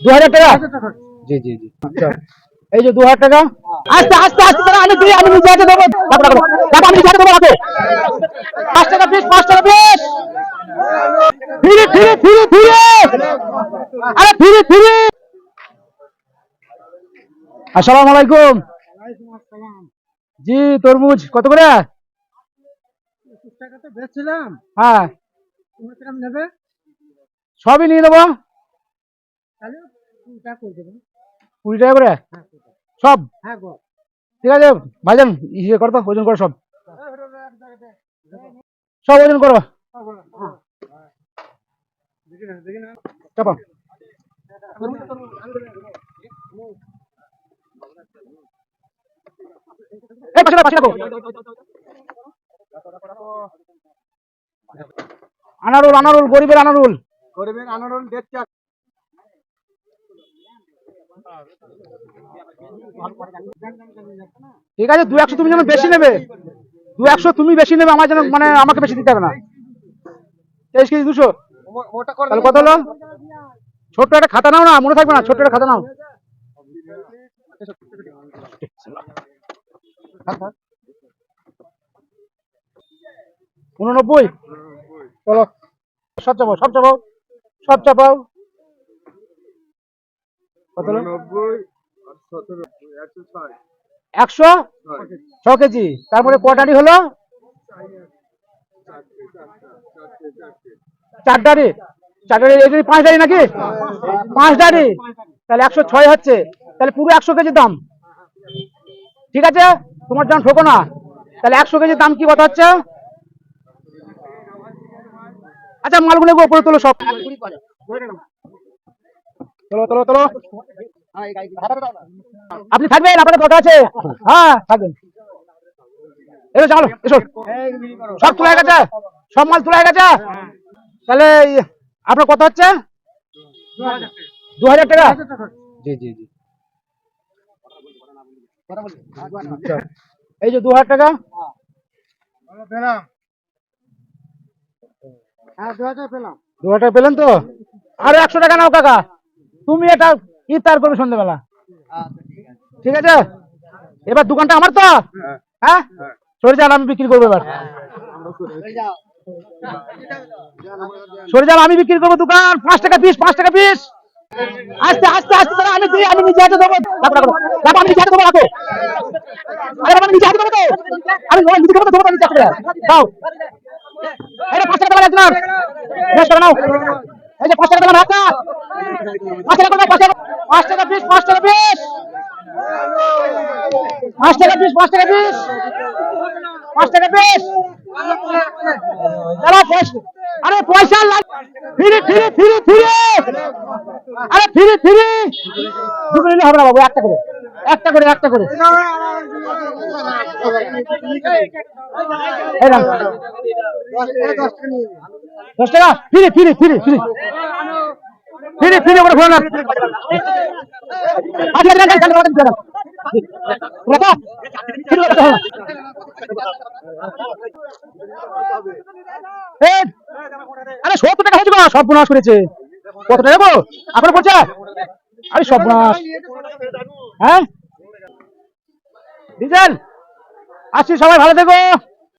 দু হাজার টাকা। জি জি জি। এই যে দু হাজার টাকা আস্তে আস্তে আস্তে করে আমি দিই আমি নিজে হাতে দেবো। রাখো, রাখো, রাখো, আমি নিজে হাতে দেবো রাখো পাঁচ টাকা পিস পাঁচ টাকা পিস আরে আসসালামু আলাইকুম। জি তরমুজ কত করে? হ্যাঁ। সবই নিয়ে নেব তাহলে টাকা করে দেবেন কুড়ি টাকা করে? সব? হ্যাঁ ঠিক আছে ভাইজান ইয়ে করো তো ওজন করো সব। সব ওজন করো। চাপা। এই পাশে পাশে রাখো। আনারুল আনারুল গরিবের আনারুল। গরিবের আনারুল চার ঠিক আছে দু একশো তুমি যেন বেশি নেবে। দু একশো তুমি বেশি নেবে, আমার যেন মানে আমাকে বেশি দিতে হবে না। তেইশ কেজি দুশো। তাহলে কত হলো? ছোট্ট একটা খাতা নাও না, মনে থাকবে না, ছোট্ট একটা খাতা নাও। উননব্বই। চলো, সব চাপাও সব চাপাও সব চাপাও। কত একশো ছ কেজি। তারপরে কটারি হলো? চার ডাড়ি চার এই পাঁচ ডাড়ি নাকি? পাঁচ ডাড়ি তাহলে একশো ছয় হচ্ছে। তাহলে পুরো একশো কেজির দাম। ঠিক আছে? তোমার যখন ঠোকো না। তাহলে একশো কেজির দাম কি কথা হচ্ছে? আচ্ছা মালগুলো উপরে তোলো সব। তোলো তোলো তোলো আপনি থাকবেন আপনাদের দরকার আছে। হ্যাঁ থাকবেন। এসো চলো এসো। সব তোলা হয়ে গেছে? সব মাল তোলা হয়ে গেছে? তাহলে আপনার কত হচ্ছে? দু হাজার টাকা? জি জি জি। এই যে দু হাজার টাকা। পেলাম হ্যাঁ দু হাজার পেলাম। দু হাজার টাকা পেলেন তো? আর একশো টাকা নাও কাকা। তুমি এটা ইফতার করবে সন্ধ্যেবেলা। ঠিক আছে? এবার দোকানটা আমার তো? হ্যাঁ? সরে যান আমি বিক্রি করব এবার। সরে যান আমি বিক্রি করব দোকান। পাঁচ টাকা পিস পাঁচ টাকা পিস আস্তে আস্তে আস্তে আমি আমি দেবো দেবো আমি এই পাঁচ টাকা নাও। পাঁচ টাকা পাঁচ টাকা পাঁচ টাকা পিস পাঁচ টাকা পিস পাঁচ টাকা পিস পাঁচ টাকা পিস পাঁচ টাকা পিস পয়সা আরে পয়সা ফিরে ফিরে ফিরে ফিরে আরে ফিরে ফিরে দুটো নিলে হবে না বাবু একটা করে একটা করে একটা করে দশ টাকা ফিরে ফিরে ফিরে ফিরে ফিরে ফিরে করে ঘোরানো আচ্ছা আচ্ছা আচ্ছা আরে সত্তর টাকা হয়েছে সব বোনাস করেছে। কত টাকা গো? আপনার পড়ছে? আরে সব বোনাস হ্যাঁ? ডিজেল, আসছি সবাই, ভালো থেকো।